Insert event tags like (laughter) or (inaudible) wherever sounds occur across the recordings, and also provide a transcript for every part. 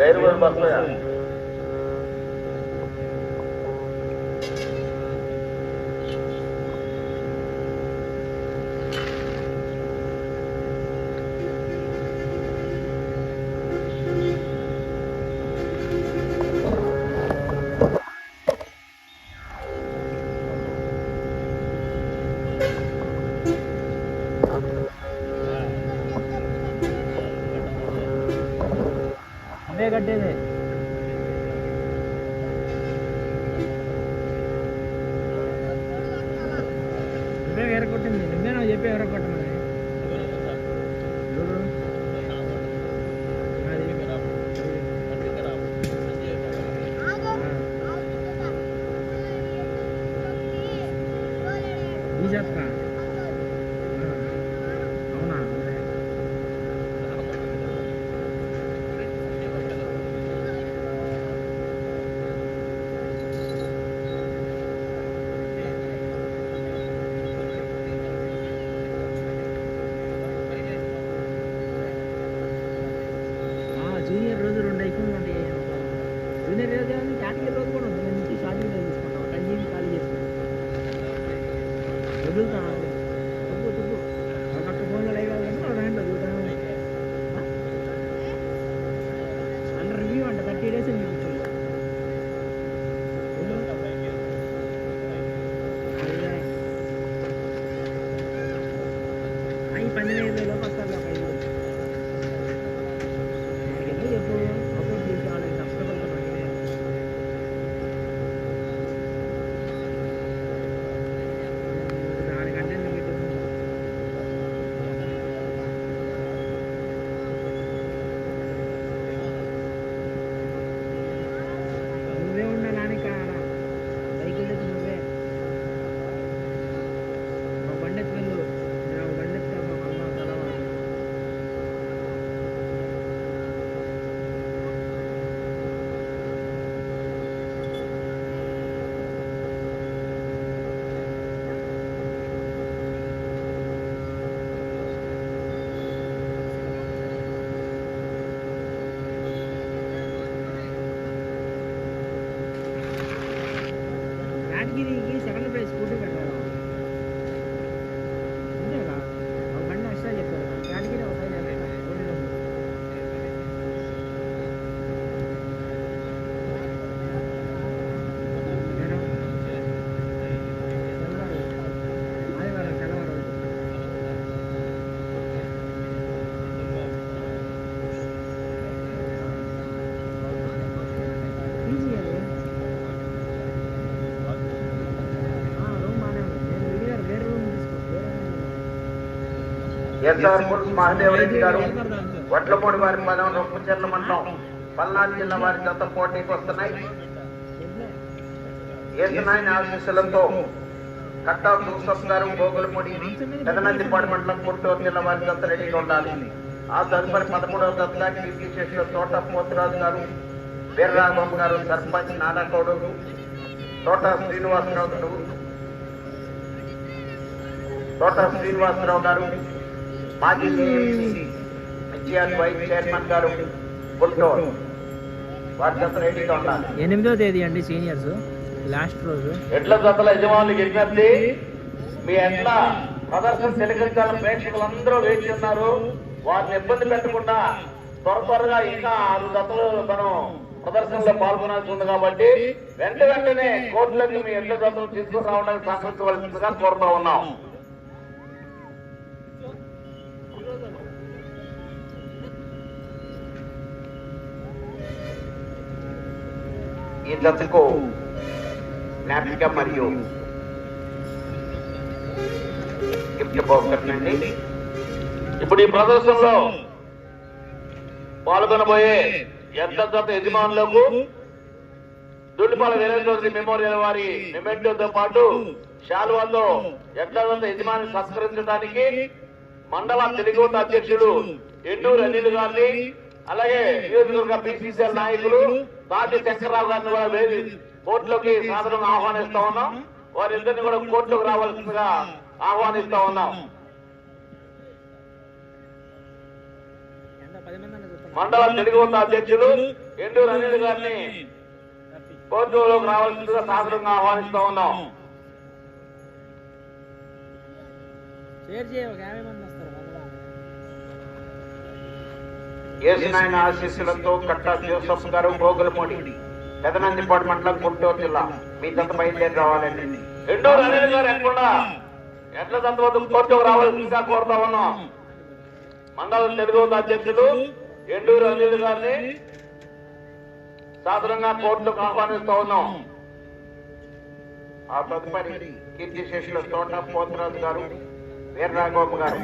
Gayrı var bakmaya. చెప్పి ఎవరు? అది. ఈ చెత్త É verdade. ఎస్ఆర్ పురుష్ మహాదేవరెడ్డి గారు వడ్లపూడి వారి పదం రొప్పుచెర్ల మండలం పల్నాడు జిల్లా వారి జత పోటీకి వస్తున్నాయి. ఏసునాయన ఆశీస్సులతో కట్టా జోసఫ్ గారు గోగులపూడి పెదనందిపాడు మండలం గుంటూరు జిల్లా వారి జత రెడీగా ఉండాలి. ఆ తదుపరి పదమూడవ జతగా కీర్తి చేసిన తోట పోతురాజు గారు వీర్రాఘవం గారు సర్పంచ్ నానకోడు తోట శ్రీనివాసరావు గారు తోట శ్రీనివాసరావు గారు మాజీ వైస్ చైర్మన్ గారు గుంటూరు. రెడీగా ఉండాలి? ఎనిమిదో తేదీ అండి సీనియర్స్. లాస్ట్ రోజు. ఎడ్ల జతల యజమానులకు విజ్ఞప్తి మీ ఎడ్ల ప్రదర్శన తిలకరించాలని ప్రేక్షకులందరూ వేచి ఉన్నారు. వారిని ఇబ్బంది పెట్టకుండా త్వర త్వరగా ఇంకా ఆరు జతలు మనం ప్రదర్శనలో పాల్గొనాల్సి ఉంది కాబట్టి వెంట వెంటనే కోర్టులోకి మీ ఎడ్ల జతలు తీసుకుని రావడానికి సహకరించవలసిందిగా కోరుతా ఉన్నాం. ఈ జతకు జ్ఞాపిక మరియు గిఫ్ట్ బాగుంటుందండి ఇప్పుడు ఈ ప్రదర్శనలో పాల్గొనబోయే ఎంత జత యజమానులకు దుల్లిపాల వీరేశ్వరి మెమోరియల్ వారి మెమెంటోతో పాటు శాల్వాల్లో ఎట్ల యజమాని సత్కరించడానికి మండల తెలుగు అధ్యక్షుడు ఎండూరు అనిల్ గారిని అలాగే నియోజకవర్గ పిసిసిఎల్ నాయకులు తాటి శంకర్రావు గారిని కూడా వేది కోర్టులోకి సాధారణంగా ఆహ్వానిస్తా ఉన్నాం. వారిద్దరిని కూడా కోర్టులోకి రావాల్సిందిగా ఆహ్వానిస్తా ఉన్నాం. మండలం తెలుగు ఉన్న అధ్యక్షులు ఎండూరు అనిల్ గారిని కోర్టులోకి రావాల్సిందిగా సాధనంగా ఆహ్వానిస్తూ ఉన్నాం. ఏసునాయన ఆశీస్సులతో కట్టా జోసఫ్ గారు గోగులమూడి పెదనందిపాడు మండలం గుంటూరు జిల్లా. మీ తంత బయలుదేరి రావాలండి. రెండో అనిల్ గారు ఎక్కడ ఎట్ల తంత వద్ద కోర్టుకు రావాల్సిందిగా కోరుతా ఉన్నాం. మండల తెలుగు అధ్యక్షుడు ఎండూరు అనిల్ గారిని సాధారణంగా కోర్టులకు ఆహ్వానిస్తా ఉన్నాం. ఆ తదుపరి కీర్తిశేషుల తోట పోతరాజు గారు. వీరరాఘవ గారు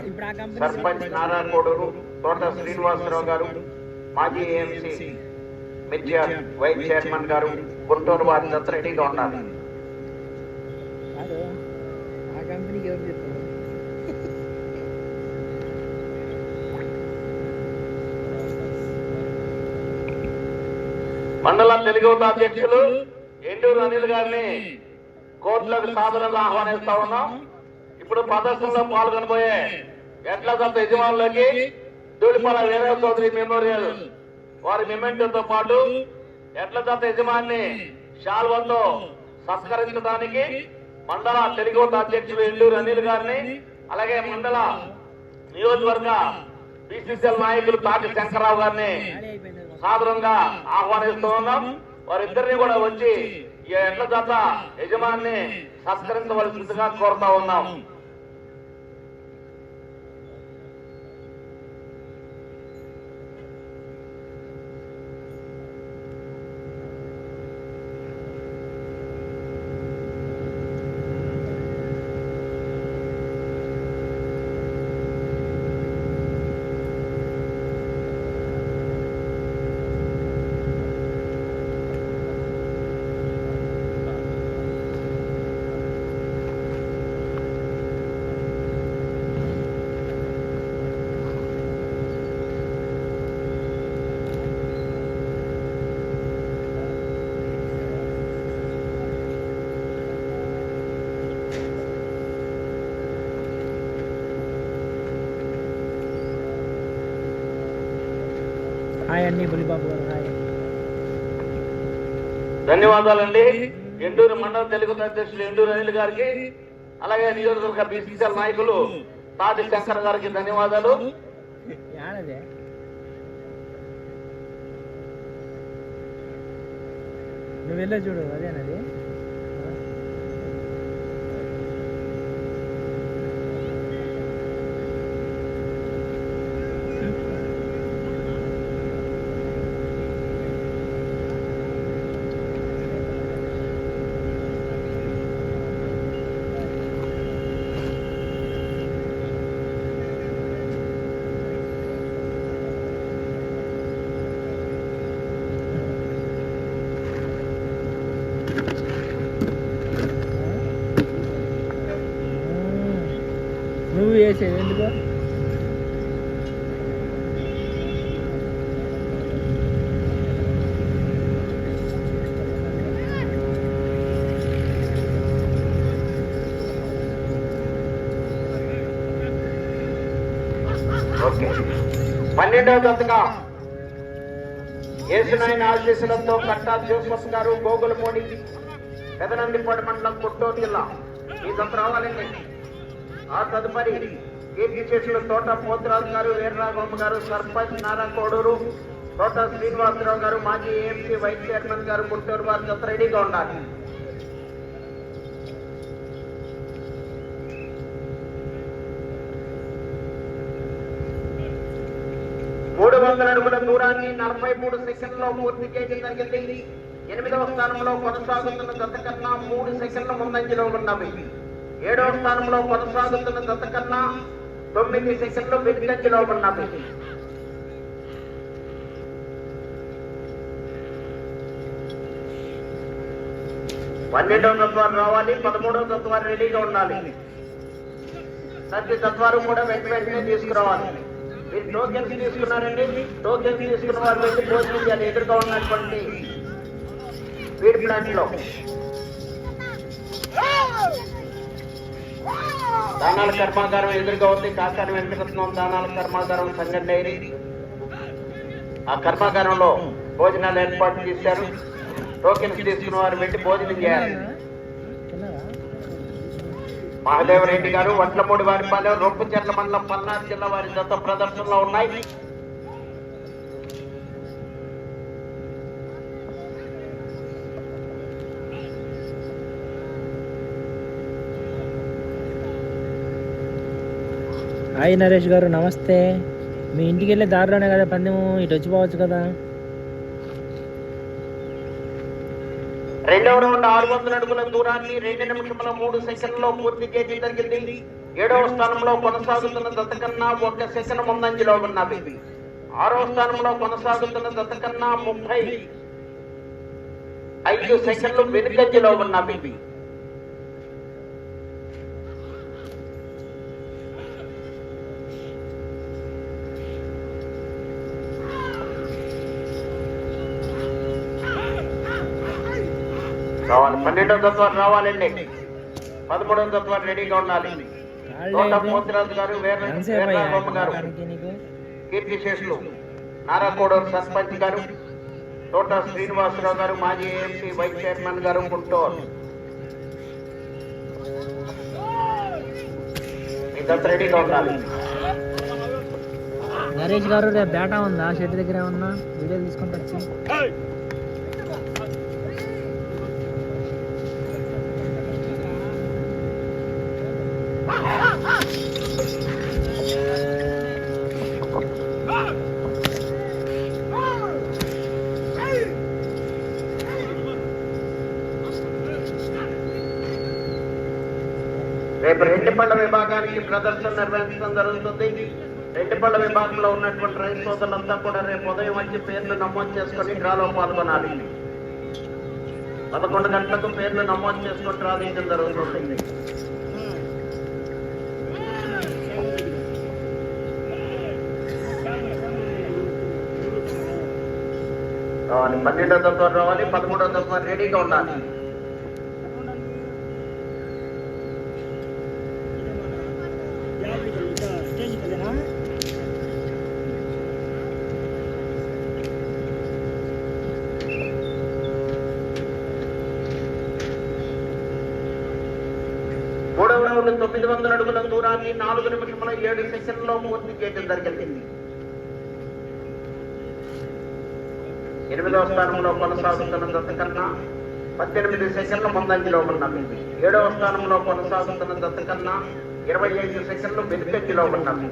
సర్పంచ్ నారాయణ కోడూరు తోట శ్రీనివాసరావు గారు మాజీ ఏఎంసీ మిర్జార్ వైస్ చైర్మన్ గారు గుంటూరు వారి దత్త రెడీగా ఉన్నారు. మండల తెలుగు అధ్యక్షులు ఎండూరు అనిల్ గారిని కోర్టులకు సాధనలు ఆహ్వానిస్తా ఉన్నాం. ఇప్పుడు ప్రదర్శనలో పాల్గొనబోయే ఎట్ల దత్త యజమానులకి దూడిపాల వీరయ్య చౌదరి మెమోరియల్. వారి మెమెంటోతో పాటు ఎట్ల దత్త యజమాని శాల్వతో సత్కరించడానికి మండల తెలుగు అధ్యక్షుడు ఎల్లూరు అనిల్ గారిని అలాగే మండల నియోజకవర్గ బీసీసీఎల్ నాయకులు తాటి శంకరరావు గారిని సాధారణంగా సాదరంగా ఆహ్వానిస్తూ ఉన్నాం. వారిద్దరిని కూడా వచ్చి ఈ ఎట్ల జాత యజమాన్ని సత్కరించవలసిందిగా కోరుతా ఉన్నాం. హాయ్ అండి బులిబాబు గారు హాయ్ ధన్యవాదాలండి. ఎండూరు మండల తెలుగు అధ్యక్షులు ఎండూరు అనిల్ గారికి అలాగే నియోజకవర్గ బీసీసీఎల్ నాయకులు తాటి శంకర్ గారికి ధన్యవాదాలు. నువ్వు వెళ్ళే చూడు అదేనది? నువ్వు వేసేది ఎందుకు పన్నెండవ దశగా ఏసునాయన ఆశీస్సులతో కట్టా జోసఫ్ గారు గోగులమూడి పెదనందిపాడు మండలం గుంటూరు జిల్లా ఈ దశ రావాలండి. ఆ తదుపరి కీర్తి చెట్లు తోట పోతురాజు గారు వీరరాఘవ గారు సర్పంచ్ నారా కోడూరు తోట శ్రీనివాసరావు గారు మాజీ ఏఎంసీ వైస్ చైర్మన్ గారు గుంటూరు వారి దశ రెడీగా ఉండాలి. మూడు వందల అడుగుల దూరాన్ని నలభై మూడు సెకండ్లో పూర్తి చేయడం జరిగింది. ఎనిమిదవ స్థానంలో కొనసాగుతున్న గత కన్నా మూడు సెకండ్ల ముందంజలో ఉన్నవి ఏడవ స్థానంలో కొనసాగుతున్న జత కన్నా తొమ్మిది సెకండ్లు వెనుకంజలో ఉన్నవి పన్నెండవ తత్వాలు రావాలి పదమూడవ తత్వాలు రెడీగా ఉండాలి. ప్రతి తత్వాలు కూడా వెంట వెంటనే తీసుకురావాలి. మీరు టోకెన్స్ తీసుకున్నారండి? టోకెన్స్ తీసుకున్న వారు వెళ్ళి టోకెన్ చేయాలి ఎదురుగా ఉన్నటువంటి ఫీడ్ ప్లాంట్లో దానాల కర్మాగారం ఎదురుగా ఉంది. కాకారం వెంకటరత్నం దానాల కర్మాగారం సంగం డైరీ ఆ కర్మాగారంలో భోజనాలు ఏర్పాటు చేశారు. టోకెన్స్ తీసుకున్న వారు పెట్టి భోజనం చేయాలి. మహాదేవరెడ్డి గారు వడ్లమూడి వారిపాలెం రొప్పుచెర్ల మండలం పల్నాడు జిల్లా వారి దత్త ప్రదర్శనలో ఉన్నాయి. హాయ్ నరేష్ గారు నమస్తే. మీ ఇంటికి వెళ్ళే దారిలోనే కదా పందెము ఇటు వచ్చిపోవచ్చు కదా. రెండవ రౌండ్ ఆరు వందల అడుగుల దూరాన్ని రెండు నిమిషముల మూడు సెకండ్లో పూర్తి చేయడం జరిగింది. ఏడవ స్థానంలో కొనసాగుతున్న దత్తకన్నా ఒక సెకండ్ ముందంజలో ఉన్నవి ఆరవ స్థానంలో కొనసాగుతున్న దత్తకన్నా ముప్పై ఐదు సెకండ్లు వెనుకంజలో ఉన్నవి రావాలి పన్నెండవ తత్వాలు రావాలండి. పదమూడవ తత్వాలు రెడీగా ఉండాలి. తోట పోతిరాజు గారు వీర వీరరాఘవమ్మ గారు. కీర్తి శేషులు నారాకోడూరు సర్పంచ్ గారు తోట శ్రీనివాసరావు గారు మాజీ ఏఎంపీ వైస్ చైర్మన్ గారు గుంటూరు. ఇదంతా రెడీగా ఉండాలి. నరేష్ గారు రేపు బేటా ఉందా? షెడ్ దగ్గర ఏమన్నా? వీడియో తీసుకుంటూ వచ్చి. రేపు రెండు పళ్ళ విభాగానికి ప్రదర్శన నిర్వహించడం జరుగుతుంది. రెండు పళ్ళ విభాగంలో ఉన్నటువంటి రైతు సోదరులంతా కూడా రేపు ఉదయం వచ్చి పేర్లు నమోదు చేసుకొని డ్రాలో పాల్గొనాలి. పదకొండు గంటలకు పేర్లు నమోదు చేసుకొని డ్రా తీయడం జరుగుతుంది. రావాలి. పన్నెండో తత్వం రావాలి పదమూడో తత్వం రెడీగా ఉండాలి. మూడవ రౌండ్ తొమ్మిది వందల అడుగుల దూరాన్ని నాలుగు నిమిషముల ఏడు సెషన్లో పూర్తి చేయడం జరిగింది. ఎనిమిదవ స్థానంలో కొనసాగుతున్న దత్త కన్నా పద్దెనిమిది సెకండ్ల ముందంజలో ఉన్నది. ఏడవ స్థానంలో కొనసాగుతున్న దత్త కన్నా ఇరవై ఐదు సెకండ్లు వెనుకంజలో ఉన్నది.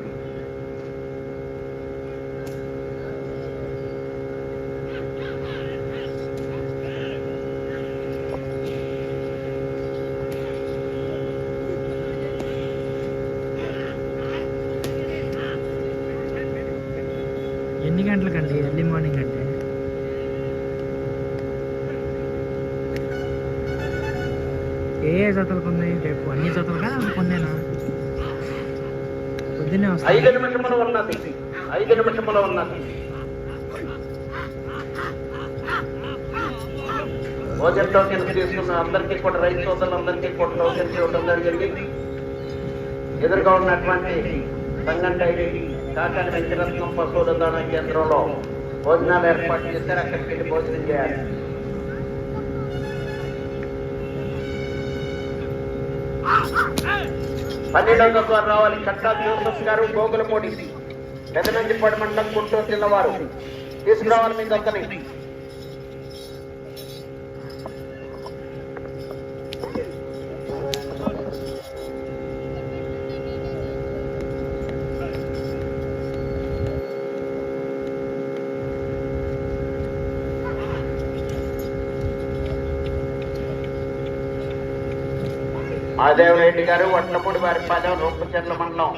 జతలకు ఉన్నాయి రేపు అన్ని జతలుగా కొన్నేనా పొద్దున్నే ఐదు నిమిషములు ఉన్నది ఐదు నిమిషములు ఉన్నది భోజన టోకెన్స్ తీసుకున్న అందరికీ కూడా రైతు సోదరులందరికీ కూడా టోకెన్స్ ఇవ్వడం జరిగింది. ఎదురుగా ఉన్నటువంటి సంగం డైరీ కాకాని వెంకటరత్నం పశువుల దాన కేంద్రంలో భోజనాలు ఏర్పాటు చేశారు. అక్కడికి వెళ్ళి భోజనం చేయాలి. పన్నెండవ తత్వాలు రావాలి. కట్టా జోసఫ్ గారు గోగులపూడి పెదనందిపాడు మండలం గుంటూరు జిల్లవారు తీసుకురావాలి మీ దత్తని మాదేవరెడ్డి గారు వడ్లపూడి వారి పాలెం రూపచర్ల మండలం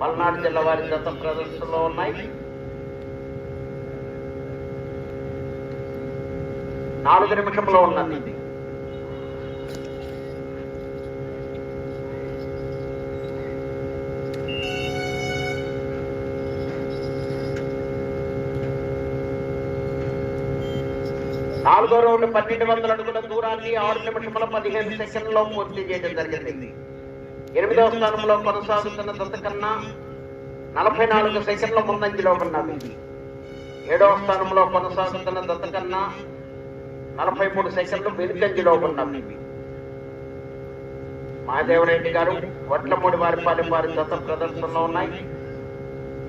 పల్నాడు జిల్లా వారి గత ప్రదర్శనలో ఉన్నాయి. నాలుగు నిమిషంలో ఉన్నది. నాలుగో రౌండ్ పన్నెండు వందల అడుగుల దూరాన్ని ఆరు నిమిషముల పదిహేను సెకండ్లో పూర్తి చేయడం జరిగింది. ఎనిమిదవ స్థానంలో కొనసాగుతున్న దత్త కన్నా నలభై నాలుగు సెకండ్ల ముందంజలో ఉన్నది. ఏడవ స్థానంలో కొనసాగుతున్న దత్త కన్నా నలభై మూడు సెకండ్లు వెనుకంజలో ఉన్నవి మహాదేవరెడ్డి గారు వడ్లమూడి వారిపాలెం వారి దత్త ప్రదర్శనలో ఉన్నాయి.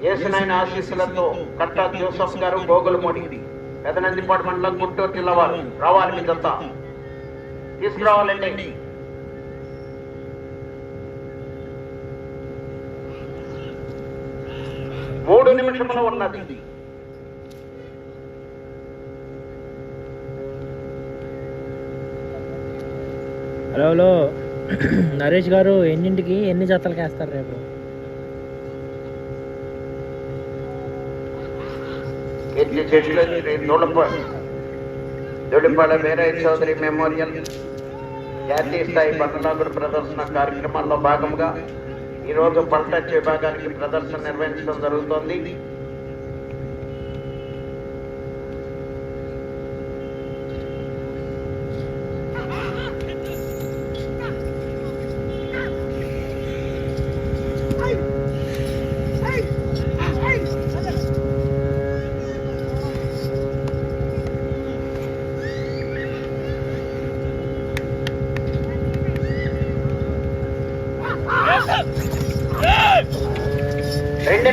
యేసునాయన ఆశీస్సులతో కట్టా జోసఫ్ గారు గోగులమూడి పెదనందిపాడు మండలం గుంటూరు జిల్లా వారు. రావాలి మీదంతా తీసుకురావాలండి. మూడు నిమిషములు ఉన్నది. Hello hello. (clears throat) నరేష్ గారు ఎన్నింటికి ఎన్ని జతలకి వేస్తారు రేపు? కీర్తి చెట్లు దొడప వీరయ్య చౌదరి మెమోరియల్ జాతీయ స్థాయి పట్టణాగుడు ప్రదర్శన కార్యక్రమాల్లో భాగంగా ఈరోజు పల్టచ్ విభాగానికి ప్రదర్శన నిర్వహించడం జరుగుతోంది.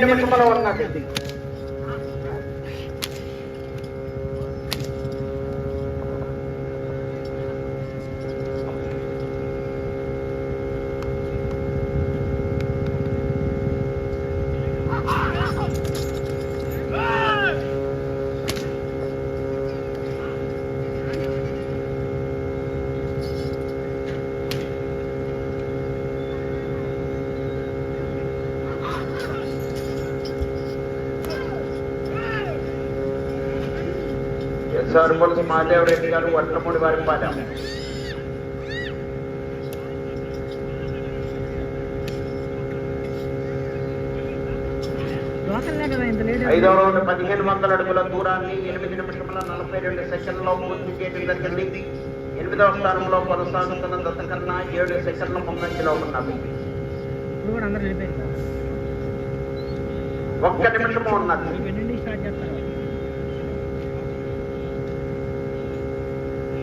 రెండు నిమిషములు ఉన్నది ఎస్ఆర్ పులసి మహాదేవరెడ్డి గారు వడ్లమూడి వారి పాలెం ఐదవ రౌండ్ పదిహేను వందల అడుగుల దూరాన్ని ఎనిమిది నిమిషముల నలభై రెండు సెకండ్లో పూర్తి చేయడం జరిగింది. ఎనిమిదవ స్థానంలో కొనసాగుతున్న దశ కన్నా ఏడు సెకండ్ల ముందంజలో ఉన్నది. ఒక్క నిమిషము ఉన్నది మీకు ఎన్నింటికి స్టార్ట్ చేస్తారు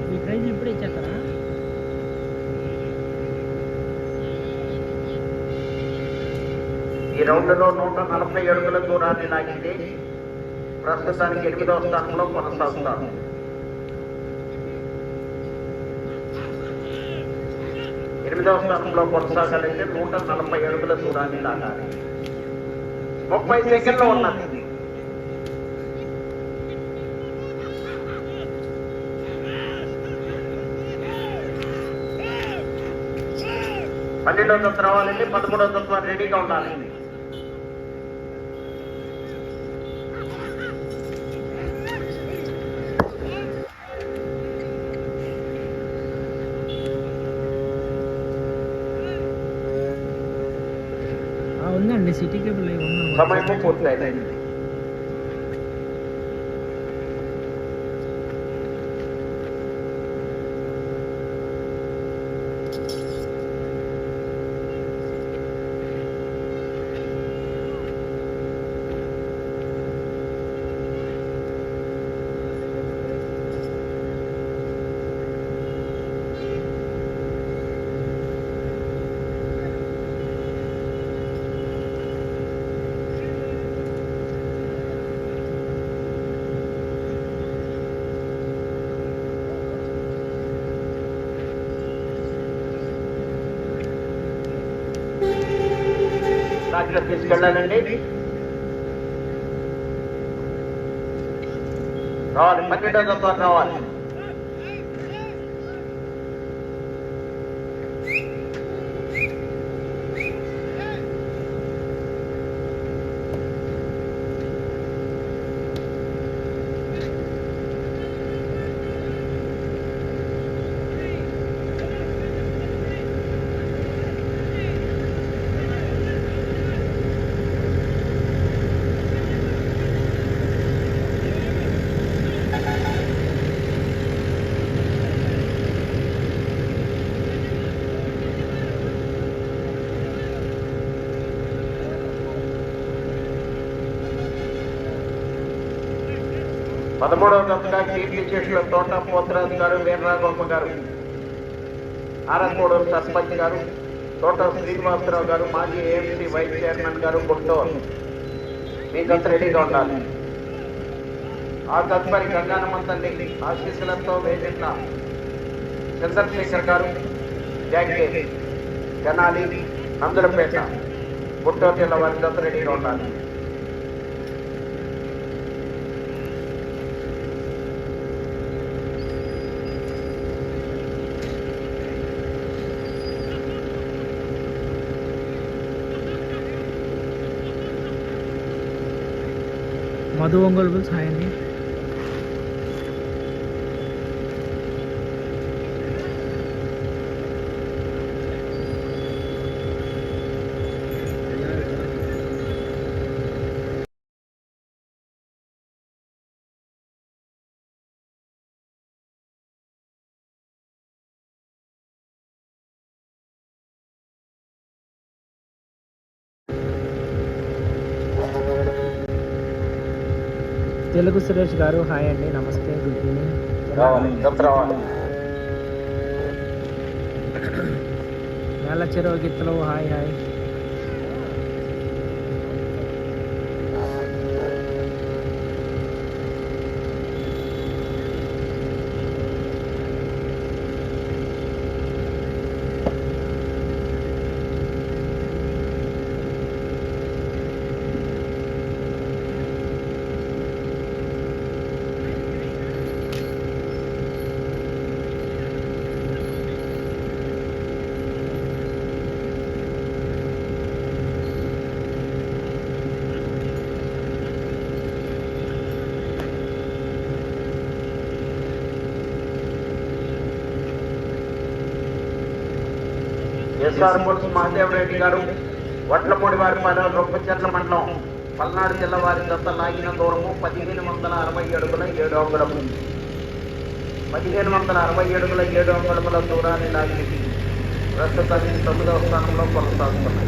మీ ప్రైజ్ ఇప్పుడే ఇచ్చేస్తారా? ఈ రౌండ్లో నూట నలభై అడుగుల దూరాన్ని లాగితే ప్రస్తుతానికి ఎనిమిదవ స్థానంలో కొనసాగుతారు. ఎనిమిదవ స్థానంలో కొనసాగాలంటే నూట నలభై అడుగుల దూరాన్ని లాగాలి. ముప్పై సెకండ్లు ఉన్నది. పన్నెండవ తత్వ రావాలండి పదమూడవ తత్వ రెడీగా ఉండాలి ఆ, ఉందండి సిటీ కేబుల్ అవి ఉందన్నమాట. సమయము పూర్తయింది డాక్టర్ తీసుకెళ్ళాలండి. రావాలి పన్నెండవ తత్వ రావాలి. పదమూడవ దత్తగా కీర్తి చేసిన తోట పోతరాజు గారు వీరరాఘవమ్మ గారు ఆరకోడు సర్పంచ్ గారు తోట శ్రీనివాసరావు గారు మాజీ ఏఎంసీ వైస్ చైర్మన్ గారు గుంటూరు. మీకంతా రెడీగా ఉండాలి. ఆ తదుపరి గంగానమంతండి ఆశీస్సులతో వేదిక చంద్రశేఖర్ గారు జాకే జనాలి నందులపేట గుంటూరు జిల్లా వారి రెడీగా ఉండాలి. മധുവങ്കൾ സായനി తెలుగు సురేష్ గారు హాయ్ అండి నమస్తే గుడ్ ఈవినింగ్. నేల చెరువు గిత్తలు hi hi. SR bulls Mahadevareddy గారు వడ్లపూడి వారి పాలెం రొప్పచెర్ల మండలం పల్నాడు జిల్లా వారి దత్త లాగిన దూరము పదిహేను వందల అరవై అడుగుల ఏడు అంగుళము. పదిహేను వందల అరవై అడుగుల ఏడు అంగుళముల దూరాన్ని లాగి ప్రస్తుతం తొమ్మిదవ స్థానంలో కొనసాగుతున్నాయి